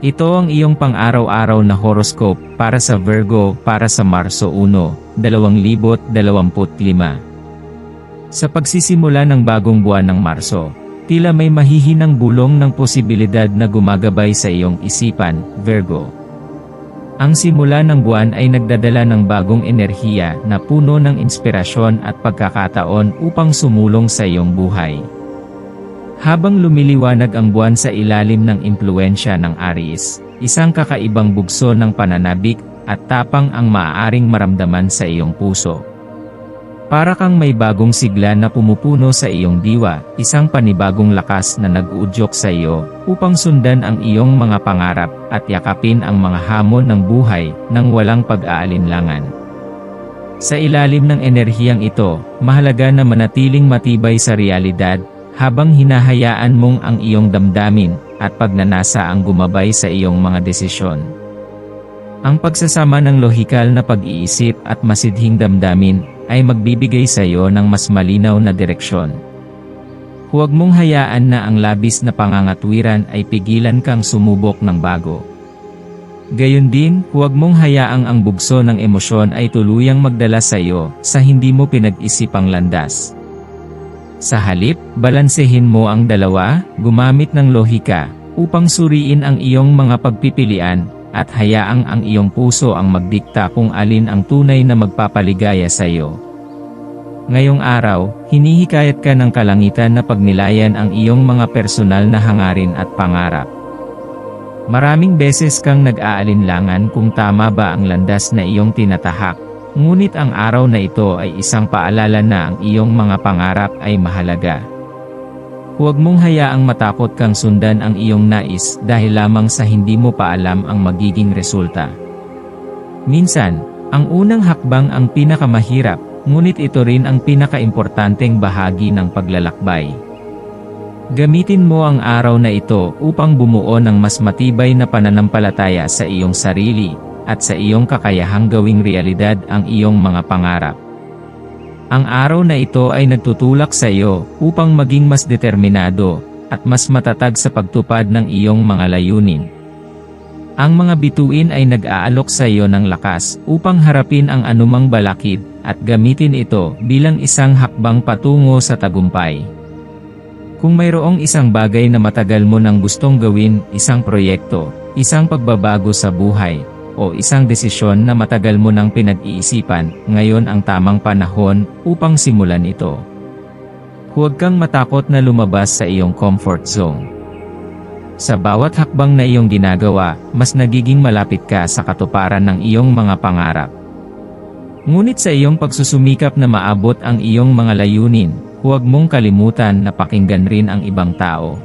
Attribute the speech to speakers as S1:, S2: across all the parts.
S1: Ito ang iyong pang-araw-araw na horoscope para sa Virgo para sa Marso 1, 2025. Sa pagsisimula ng bagong buwan ng Marso, tila may mahihinang bulong ng posibilidad na gumagabay sa iyong isipan, Virgo. Ang simula ng buwan ay nagdadala ng bagong enerhiya na puno ng inspirasyon at pagkakataon upang sumulong sa iyong buhay. Habang lumiliwanag ang buwan sa ilalim ng impluensya ng Aries, isang kakaibang bugso ng pananabik at tapang ang maaaring maramdaman sa iyong puso. Para kang may bagong sigla na pumupuno sa iyong diwa, isang panibagong lakas na nag-uudyok sa iyo, upang sundan ang iyong mga pangarap at yakapin ang mga hamon ng buhay nang walang pag-aalinlangan. Sa ilalim ng enerhiyang ito, mahalaga na manatiling matibay sa realidad habang hinahayaan mong ang iyong damdamin at pagnanasa ang gumabay sa iyong mga desisyon. Ang pagsasama ng lohikal na pag-iisip at masidhing damdamin ay magbibigay sa iyo ng mas malinaw na direksyon. Huwag mong hayaan na ang labis na pangangatwiran ay pigilan kang sumubok ng bago. Gayon din, huwag mong hayaang ang bugso ng emosyon ay tuluyang magdala sa iyo sa hindi mo pinag-isipang landas. Sa halip, balansehin mo ang dalawa, gumamit ng lohika, upang suriin ang iyong mga pagpipilian, at hayaang ang iyong puso ang magdikta kung alin ang tunay na magpapaligaya sa iyo. Ngayong araw, hinihikayat ka ng kalangitan na pagnilayan ang iyong mga personal na hangarin at pangarap. Maraming beses kang nag-aalinlangan kung tama ba ang landas na iyong tinatahak, Ngunit ang araw na ito ay isang paalala na ang iyong mga pangarap ay mahalaga. Huwag mong hayaang matakot kang sundan ang iyong nais dahil lamang sa hindi mo pa alam ang magiging resulta. Minsan, ang unang hakbang ang pinakamahirap, ngunit ito rin ang pinakaimportanteng bahagi ng paglalakbay. Gamitin mo ang araw na ito upang bumuo ng mas matibay na pananampalataya sa iyong sarili, at sa iyong kakayahang gawing realidad ang iyong mga pangarap. Ang araw na ito ay nagtutulak sa iyo upang maging mas determinado at mas matatag sa pagtupad ng iyong mga layunin. Ang mga bituin ay nag-aalok sa iyo ng lakas upang harapin ang anumang balakid at gamitin ito bilang isang hakbang patungo sa tagumpay. Kung mayroong isang bagay na matagal mo nang gustong gawin, isang proyekto, isang pagbabago sa buhay, o isang desisyon na matagal mo nang pinag-iisipan, ngayon ang tamang panahon upang simulan ito. Huwag kang matakot na lumabas sa iyong comfort zone. Sa bawat hakbang na iyong ginagawa, mas nagiging malapit ka sa katuparan ng iyong mga pangarap. Ngunit sa iyong pagsusumikap na maabot ang iyong mga layunin, huwag mong kalimutan na pakinggan rin ang ibang tao.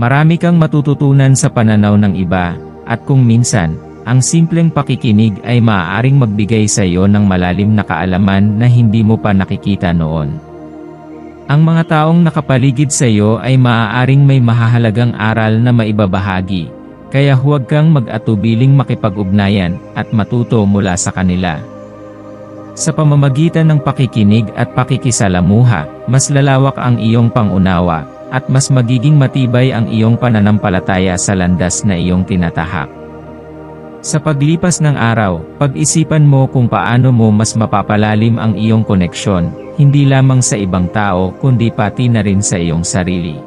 S1: Marami kang matututunan sa pananaw ng iba, at kung minsan, ang simpleng pakikinig ay maaaring magbigay sa iyo ng malalim na kaalaman na hindi mo pa nakikita noon. Ang mga taong nakapaligid sa iyo ay maaaring may mahahalagang aral na maibabahagi, kaya huwag kang mag-atubiling makipag-ugnayan at matuto mula sa kanila. Sa pamamagitan ng pakikinig at pakikisalamuha, mas lalawak ang iyong pangunawa, at mas magiging matibay ang iyong pananampalataya sa landas na iyong tinatahak. Sa paglipas ng araw, pag-isipan mo kung paano mo mas mapapalalim ang iyong koneksyon, hindi lamang sa ibang tao kundi pati na rin sa iyong sarili.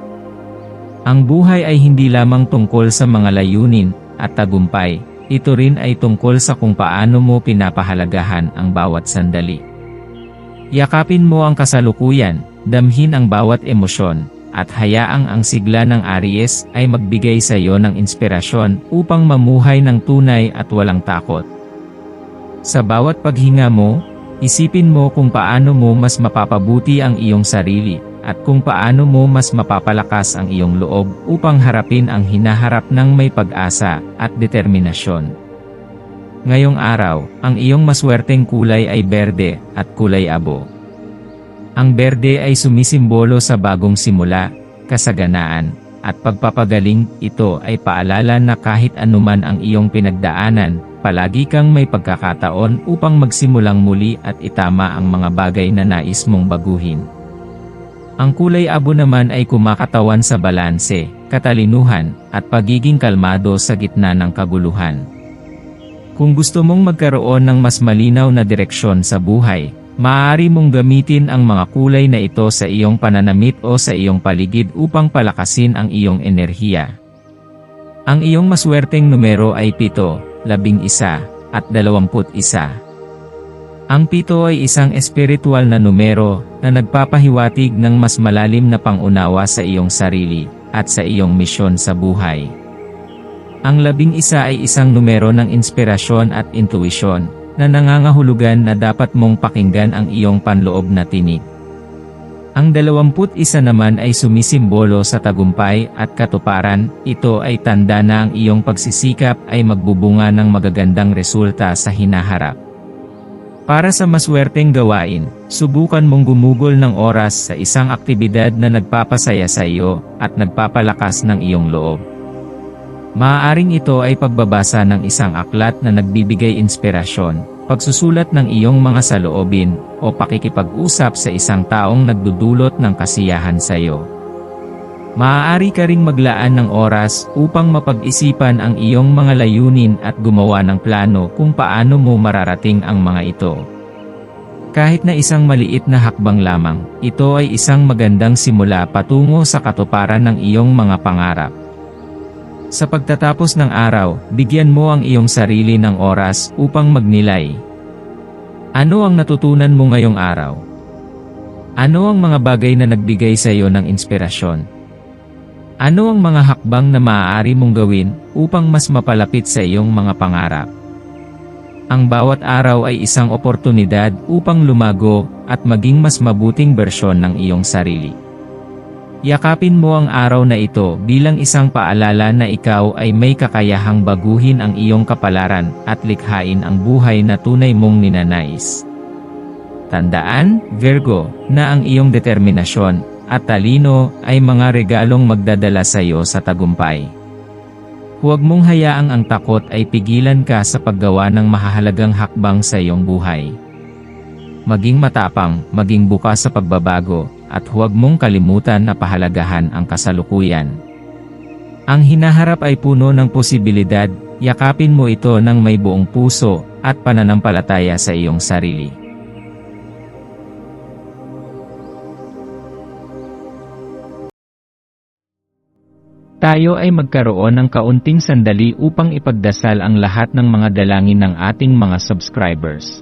S1: Ang buhay ay hindi lamang tungkol sa mga layunin at tagumpay, ito rin ay tungkol sa kung paano mo pinapahalagahan ang bawat sandali. Yakapin mo ang kasalukuyan, damhin ang bawat emosyon, at hayaang ang sigla ng Aries ay magbigay sa iyo ng inspirasyon upang mamuhay ng tunay at walang takot. Sa bawat paghinga mo, isipin mo kung paano mo mas mapapabuti ang iyong sarili at kung paano mo mas mapapalakas ang iyong loob upang harapin ang hinaharap ng may pag-asa at determinasyon. Ngayong araw, ang iyong maswerteng kulay ay berde at kulay abo. Ang berde ay sumisimbolo sa bagong simula, kasaganaan, at pagpapagaling, ito ay paalala na kahit anuman ang iyong pinagdaanan, palagi kang may pagkakataon upang magsimulang muli at itama ang mga bagay na nais mong baguhin. Ang kulay abo naman ay kumakatawan sa balanse, katalinuhan, at pagiging kalmado sa gitna ng kaguluhan. Kung gusto mong magkaroon ng mas malinaw na direksyon sa buhay, maaari mong gamitin ang mga kulay na ito sa iyong pananamit o sa iyong paligid upang palakasin ang iyong enerhiya. Ang iyong maswerteng numero ay 7, 11, at 21. Ang pito ay isang espiritual na numero na nagpapahiwatig ng mas malalim na pangunawa sa iyong sarili at sa iyong misyon sa buhay. Ang labing isa ay isang numero ng inspirasyon at intuisyon na nangangahulugan na dapat mong pakinggan ang iyong panloob na tinig. Ang dalawamput isa naman ay sumisimbolo sa tagumpay at katuparan, ito ay tanda na ang iyong pagsisikap ay magbubunga ng magagandang resulta sa hinaharap. Para sa maswerteng gawain, subukan mong gumugol ng oras sa isang aktibidad na nagpapasaya sa iyo at nagpapalakas ng iyong loob. Maaaring ito ay pagbabasa ng isang aklat na nagbibigay inspirasyon, pagsusulat ng iyong mga saloobin, o pakikipag-usap sa isang taong nagdudulot ng kasiyahan sa iyo. Maaari ka ring maglaan ng oras upang mapag-isipan ang iyong mga layunin at gumawa ng plano kung paano mo mararating ang mga ito. Kahit na isang maliit na hakbang lamang, ito ay isang magandang simula patungo sa katuparan ng iyong mga pangarap. Sa pagtatapos ng araw, bigyan mo ang iyong sarili ng oras upang magnilay. Ano ang natutunan mo ngayong araw? Ano ang mga bagay na nagbigay sa iyo ng inspirasyon? Ano ang mga hakbang na maaari mong gawin upang mas mapalapit sa iyong mga pangarap? Ang bawat araw ay isang oportunidad upang lumago at maging mas mabuting bersyon ng iyong sarili. Yakapin mo ang araw na ito bilang isang paalala na ikaw ay may kakayahang baguhin ang iyong kapalaran at likhain ang buhay na tunay mong ninanais. Tandaan, Virgo, na ang iyong determinasyon at talino ay mga regalong magdadala sa iyo sa tagumpay. Huwag mong hayaang ang takot ay pigilan ka sa paggawa ng mahahalagang hakbang sa iyong buhay. Maging matapang, maging bukas sa pagbabago, at huwag mong kalimutan na pahalagahan ang kasalukuyan. Ang hinaharap ay puno ng posibilidad, yakapin mo ito ng may buong puso, at pananampalataya sa iyong sarili. Tayo ay magkaroon ng kaunting sandali upang ipagdasal ang lahat ng mga dalangin ng ating mga subscribers,